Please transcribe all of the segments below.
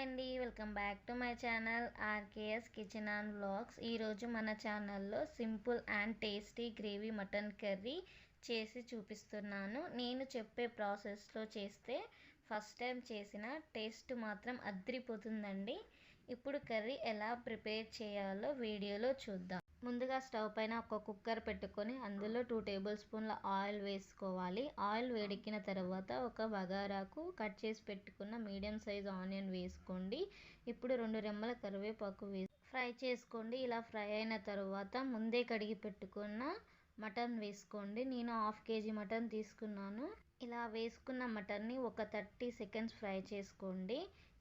Hi అండి. Welcome back to my channel RKS kitchen and blogs ఈరోజు మన ఛానల్లో simple and tasty gravy mutton curry చేసి చూపిస్తున్నాను. నేను చెప్పే ప్రాసెస్లో చేస్తే ఫస్ట్ టైం చేసిన టేస్ట్ మాత్రం అద్దరిపోతుందండి ఇప్పుడు కర్రీ ఎలా ప్రిపేర్ చేయాలో వీడియోలో చూద్దాం. ముందుగా స్టవ్ పైన ఒక కుక్కర్ పెట్టుకొని అందులో టూ టేబుల్ స్పూన్ల ఆయిల్ వేసుకోవాలి. ఆయిల్ వేడెక్కిన తర్వాత ఒక బగారాకు కట్ చేసి పెట్టుకున్న మీడియం సైజ్ ఆనియన్ వేసుకోండి. ఇప్పుడు రెండు రెమ్మల కరివేపాకు వేసి ఫ్రై చేసుకోండి. ఇలా ఫ్రై అయిన తర్వాత ముందే కడిగి పెట్టుకున్న మటన్ వేసుకోండి. నేను హాఫ్ కేజీ మటన్ తీసుకున్నాను. ఇలా వేసుకున్న మటన్ని ఒక థర్టీ సెకండ్స్ ఫ్రై చేసుకోండి.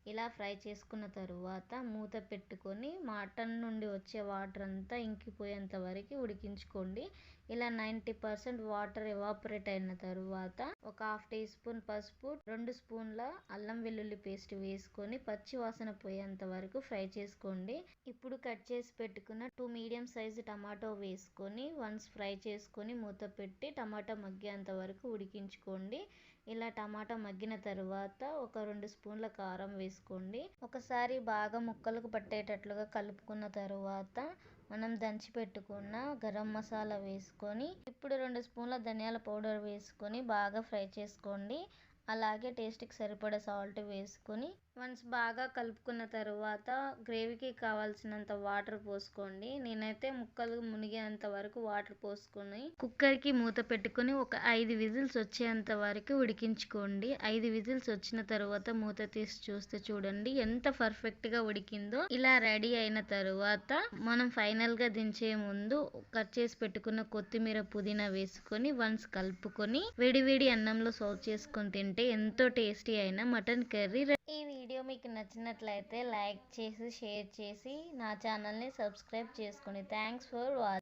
ఇలా ఫ్రై చేసుకున్న తరువాత మూత పెట్టుకొని మటన్ నుండి వచ్చే వాటర్ అంతా ఇంకిపోయేంత వరకు ఉడికించుకోండి. ఇలా నైంటీ పర్సెంట్ వాటర్ ఎవాపరేట్ అయిన తరువాత ఒక హాఫ్ టీ స్పూన్ పసుపు రెండు స్పూన్ల అల్లం వెల్లుల్లి పేస్ట్ వేసుకొని పచ్చి వాసన పోయేంత వరకు ఫ్రై చేసుకోండి. ఇప్పుడు కట్ చేసి పెట్టుకున్న టూ మీడియం సైజు టమాటో వేసుకొని వన్స్ ఫ్రై చేసుకొని మూత పెట్టి టమాటా మగ్గేంత వరకు ఉడికించుకోండి. ఇలా టమాటా మగ్గిన తర్వాత ఒక రెండు స్పూన్ల కారం వేసుకోండి. ఒకసారి బాగా ముక్కలకు పట్టేటట్లుగా కలుపుకున్న తరువాత మనం దంచి పెట్టుకున్న గరం మసాలా వేసుకొని ఇప్పుడు రెండు స్పూన్ల ధనియాల పౌడర్ వేసుకొని బాగా ఫ్రై చేసుకోండి. అలాగే టేస్ట్కి సరిపడ సాల్ట్ వేసుకొని వన్స్ బాగా కలుపుకున్న తరువాత గ్రేవీకి కావాల్సినంత వాటర్ పోసుకోండి. నేనైతే ముక్కలు మునిగేంత వరకు వాటర్ పోసుకొని కుక్కర్కి మూత పెట్టుకొని ఒక ఐదు విజిల్స్ వచ్చేంత వరకు ఉడికించుకోండి. ఐదు విజిల్స్ వచ్చిన తర్వాత మూత తీసి చూస్తే చూడండి ఎంత పర్ఫెక్ట్గా ఉడికిందో. ఇలా రెడీ అయిన తర్వాత మనం ఫైనల్గా దించే ముందు కట్ చేసి పెట్టుకున్న కొత్తిమీర పుదీనా వేసుకొని వన్స్ కలుపుకొని వేడి అన్నంలో సర్వ్ చేసుకొని తింటే ఎంతో టేస్టీ అయిన మటన్ కర్రీ ఈ వీడియో మీకు నచ్చినట్లయితే లైక్ చేసి షేర్ చేసి నా ఛానల్ని సబ్స్క్రైబ్ చేసుకోండి థ్యాంక్స్ ఫర్ వాచింగ్